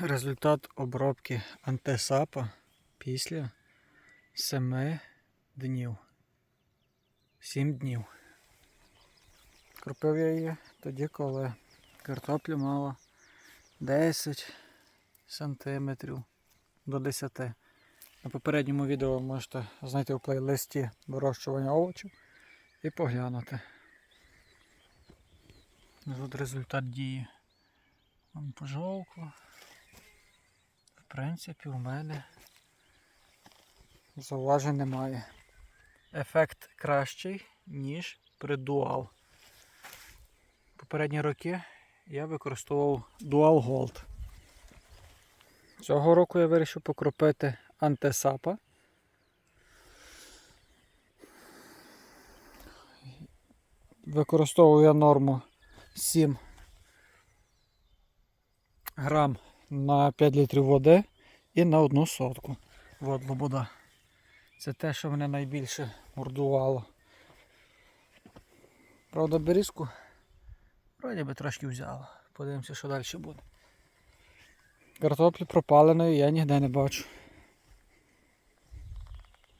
Результат обробки антисапа після 7 днів. 7 днів. Кропив я її тоді, коли картопля мала 10 сантиметрів до 10. На попередньому відео ви можете знайти в плейлисті вирощування овочів і поглянути. Тут результат дії. Вон пожовкло. В принципі, у мене зауважень немає. Ефект кращий, ніж при Dual. Попередні роки я використовував Dual Gold. Цього року я вирішив покропити антисапа. Використовую я норму 7 грам на 5 літрів води і на одну сотку водлобода. Це те, що мене найбільше мордувало. Правда, берізку вроді би трошки взяло. Подивимося, що далі буде. Картоплі пропаленої я ніде не бачу.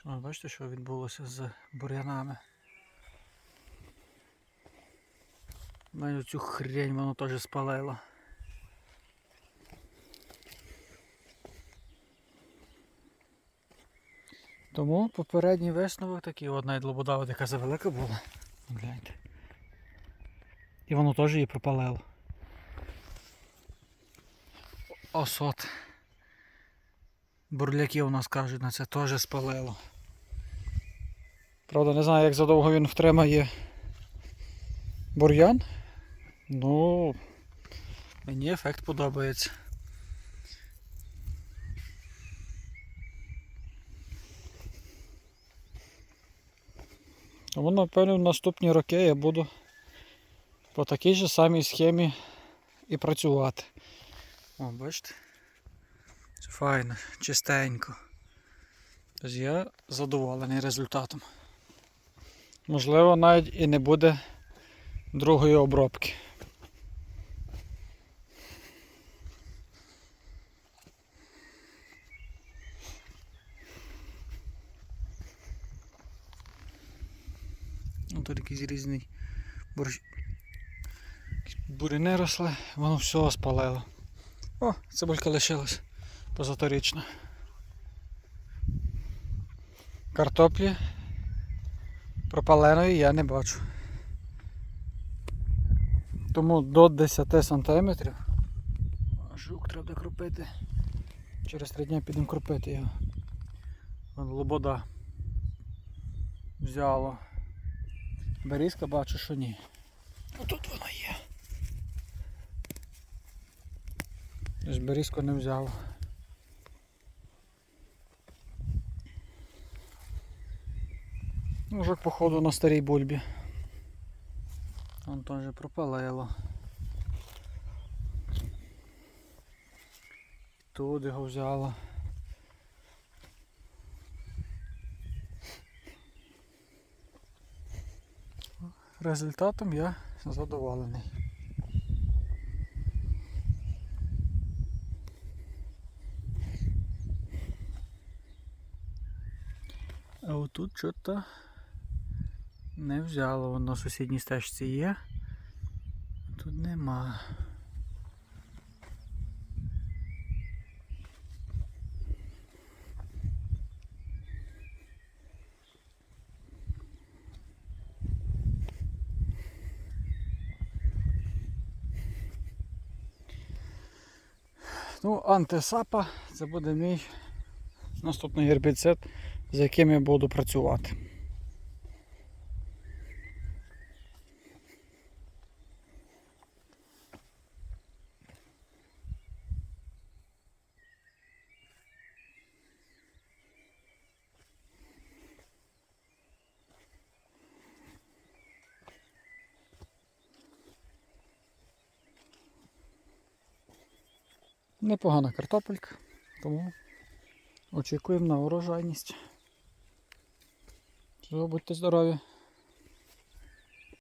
О, бачите, що відбулося з бур'янами. Мене цю хрень воно теж спалило. Тому попередній висновок такий, от навіть лобода от яка завелика була. Гляньте. І воно теж її пропалило. Осот. Бурляки у нас кажуть, на це теж спалило. Правда, не знаю, як задовго він втримає бур'ян. Ну, мені ефект подобається. Тому, напевно, в наступні роки я буду по такій же самій схемі і працювати. О, бачите? Це файно, чистенько. Тож я задоволений результатом. Можливо, навіть і не буде другої обробки. Ну, тут якийсь різний борщ. Буріни росли, воно все спалило. О, цибулька лишилась позаторічна. Картоплі пропаленої я не бачу. Тому до 10 см жук треба кропити. Через 3 дні підемо кропити його. Лобода взяло. Берізка бачу, що ні. Отут вона є. Ж берізку не взяв. Уже походу на старій бульбі. Вон теж пропалило. Тут його взяло. Результатом я задоволений. А отут що-то не взяло, воно в сусідній стежці є. а Тут нема. Ну, антисапа це буде мій наступний гербіцид, з яким я буду працювати. Непогана картопелька, тому очікуємо на урожайність. Всього будьте здорові!